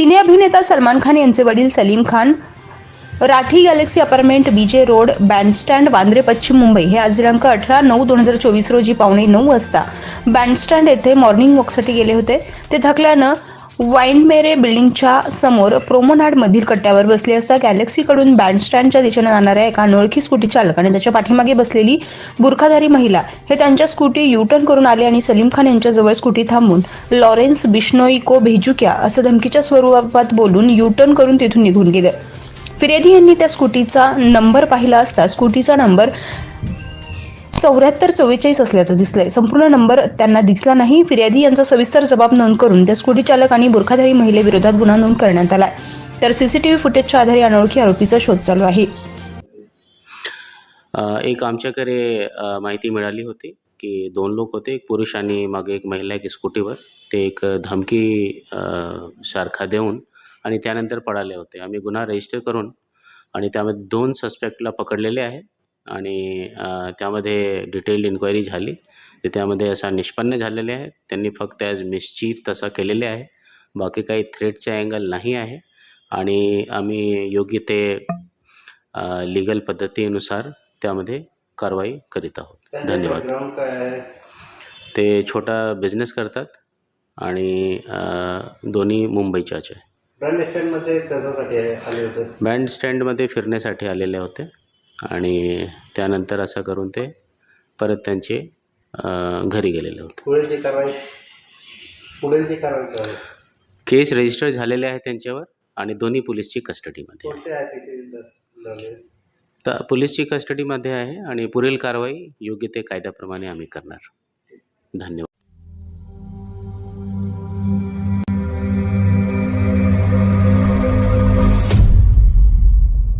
सिने अभिनेता सलमान खान यांचे वडील Salim Khan Rathi galaxy apartment BJ road Bandstand Vandre पश्चिम मुंबई हे आज दिनांक अठरा नऊ दोन हजार चोवीस रोजी पावणे नऊ वाजता बँडस्टँड येथे मॉर्निंग वॉकसाठी गेले होते. ते थकल्यानं वाईनमेरे बिल्डिंगच्या समोर प्रोमोनाड मधील कट्ट्यावर बसले असता गॅलेक्सीकडून बँडस्टँडच्या दिशेने जाणाऱ्या एका अनोळखी स्कूटी चालक आणि त्याच्या पाठीमागे बसलेली बुरखाधारी महिला हे त्यांच्या स्कूटी युटर्न करून आले आणि सलीम खान यांच्याजवळ स्कूटी थांबून लॉरेन्स बिश्नोईको भेजुक्या असं धमकीच्या स्वरूपात बोलून युटर्न करून तिथून निघून गेले. फिर्यादी यांनी त्या स्कूटीचा नंबर पाहिला असता स्कूटीचा नंबर चौऱ्याहत्तर चव्वेचाळीस असल्याचं दिसलंय. संपूर्ण नंबर त्यांना दिसला नाही. फिर्यादी यांचा सविस्तर जबाब नोंद करून त्या स्कूटी चालक आणि बुरखाधारी महिलेविरोधात गुन्हा नोंद करण्यात आलाय. तर सीसीटीव्ही फुटेजच्या आधारे अनोळखी आरोपीचा शोध चालू आहे. एक आमच्याकडे माहिती मिळाली होती की दोन लोक होते एक पुरुष आणि मागे एक महिला एक स्कूटीवर. ते एक धमकी सारखा देऊन आणि त्यानंतर पळाले होते. आम्ही गुन्हा रजिस्टर करून आणि त्यामध्ये दोन सस्पेक्टला पकडलेले आहे आणि त्यामध्ये डिटेल्ड इन्क्वायरी झाली. तर त्यामध्ये असा निष्पन्न झालेले आहे. त्यांनी फक्त ॲज मिसचीफ तसा केलेले आहे. बाकी काही थ्रेटच्या अँगल नाही आहे. आणि आम्ही योग्य ते लिगल पद्धतीनुसार त्यामध्ये कारवाई करीत आहोत. धन्यवाद. ते छोटा बिझनेस करतात आणि दोन्ही मुंबईच्याच आहे. बँड स्टँडमध्ये फिरण्यासाठी आलेले होते. आणि त्यानंतर असं करून ते परत त्यांचे घरी गेलेले होते. पुढील ती कारवाई पुढील ती कारवाई करावी? केस रजिस्टर झालेले आहे त्यांच्यावर आणि दोन्ही पोलीसची कस्टडीमध्ये आहे. तर पोलीसची कस्टडीमध्ये आहे आणि पुढील कारवाई योग्य ते कायद्याप्रमाणे आम्ही करणार. धन्यवाद.